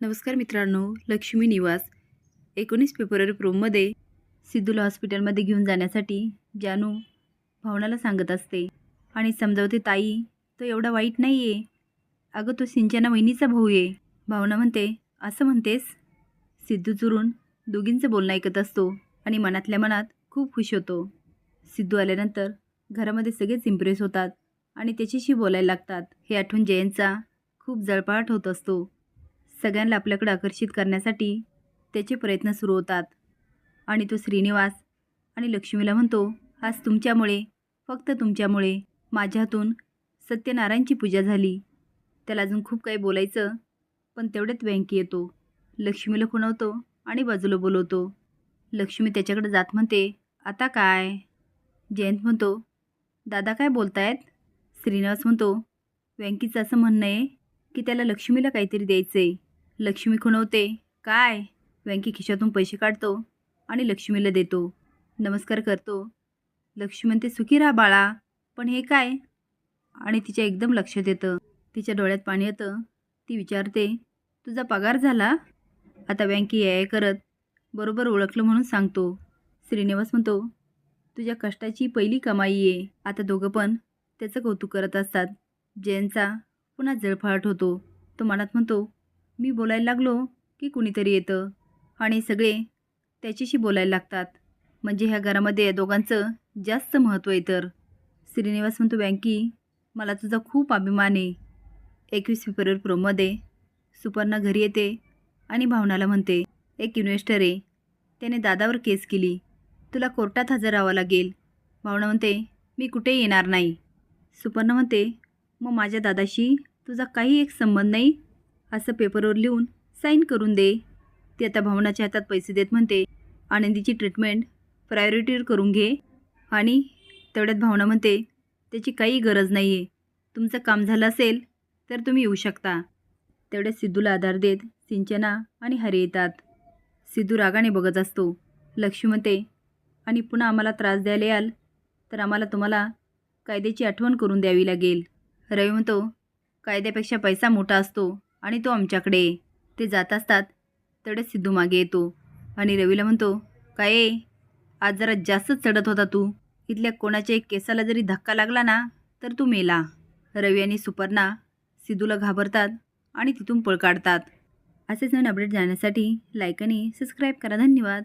नमस्कार मित्रांनो लक्ष्मी निवास. एकोणीस फेब्रुवारी प्रोममध्ये सिद्धूला हॉस्पिटलमध्ये घेऊन जाण्यासाठी जानू भावनाला सांगत असते आणि समजावते ताई तो एवढा वाईट नाही आहे अगं तो सिंचना वहिनीचा भाऊ आहे. भावना म्हणते असं म्हणतेस? सिद्धू चुरून दोघींचं बोलणं ऐकत असतो आणि मनातल्या मनात खूप खुश होतो. सिद्धू आल्यानंतर घरामध्ये सगळेच इम्प्रेस होतात आणि त्याच्याशी बोलायला लागतात. हे आठवून जयंतचा खूप जळपाट होत असतो. सगळ्यांना आपल्याकडे आकर्षित करण्यासाठी त्याचे प्रयत्न सुरू होतात. आणि तो श्रीनिवास आणि लक्ष्मीला म्हणतो आज तुमच्यामुळे फक्त तुमच्यामुळे माझ्या हातून सत्यनारायणची पूजा झाली. त्याला अजून खूप काही बोलायचं पण तेवढ्यात व्यंकी येतो. लक्ष्मीला खुणवतो आणि बाजूला बोलवतो. लक्ष्मी त्याच्याकडे जात म्हणते आता काय? जयंत म्हणतो दादा काय बोलतायत? श्रीनिवास म्हणतो व्यंकीचं असं म्हणणं आहे की त्याला लक्ष्मीला काहीतरी द्यायचं आहे लक्ष्मी खुणवते. काय? व्यंकी खिशातून पैसे काढतो आणि लक्ष्मीला देतो. नमस्कार करतो. लक्ष्मी म्हणते सुखी राहा बाळा. पण हे काय? आणि तिच्या एकदम लक्षात येतं. तिच्या डोळ्यात पाणी येतं. ती विचारते तुझा पगार झाला? आता व्यंकी याय करत. बरोबर ओळखलं म्हणून सांगतो. श्रीनिवास म्हणतो तुझ्या कष्टाची पहिली कमाई आहे आता दोघं पण त्याचं कौतुक करत असतात. जयंतचा पुन्हा जळफाट होतो. तो मनात म्हणतो मी बोलायला लागलो की कुणीतरी येतं आणि सगळे त्याच्याशी बोलायला लागतात. म्हणजे ह्या घरामध्ये या दोघांचं जास्त महत्त्व आहे तर. श्रीनिवास म्हणतो बँकी मला तुझा खूप अभिमान आहे. एकवीस फेब्रुवारी प्रोमध्ये सुपर्णा घरी येते आणि भावनाला म्हणते एक इन्व्हेस्टर आहे. त्याने दादावर केस केली. तुला कोर्टात हजर राहावं लागेल. भावना म्हणते मी कुठेही येणार नाही. सुपर्णा म्हणते मग माझ्या दादाशी तुझा काही एक संबंध नाही? असं पेपरवर लिहून साईन करून दे. ती आता भावनाच्या हातात पैसे देत म्हणते आनंदीची ट्रीटमेंट प्रायोरिटीवर करून घे. आणि तेवढ्यात भावना म्हणते त्याची काही गरज नाही आहे तुमचं काम झालं असेल तर तुम्ही येऊ शकता. तेवढ्यात सिद्धूला आधार देत सिंचना आणि हरी येतात. सिद्धू रागाने बघत असतो. लक्ष्मी म्हणते आणि पुन्हा आम्हाला त्रास द्यायला याल तर आम्हाला तुम्हाला कायद्याची आठवण करून द्यावी लागेल. रवी म्हणतो कायद्यापेक्षा पैसा मोठा असतो. आणि तो आमच्याकडे ते जात असतात. तडे सिद्धू मागे येतो. आणि रवीला म्हणतो काय आज जरा जास्तच चढत होता तू. इथल्या कोणाच्या एक केसाला जरी धक्का लागला ना तर तू मेला. रवी आणि सुपर्णा सिद्धूला घाबरतात आणि तिथून पळ काढतात. असेच नवीन अपडेट जाण्यासाठी लाईक आणि सबस्क्राईब करा. धन्यवाद.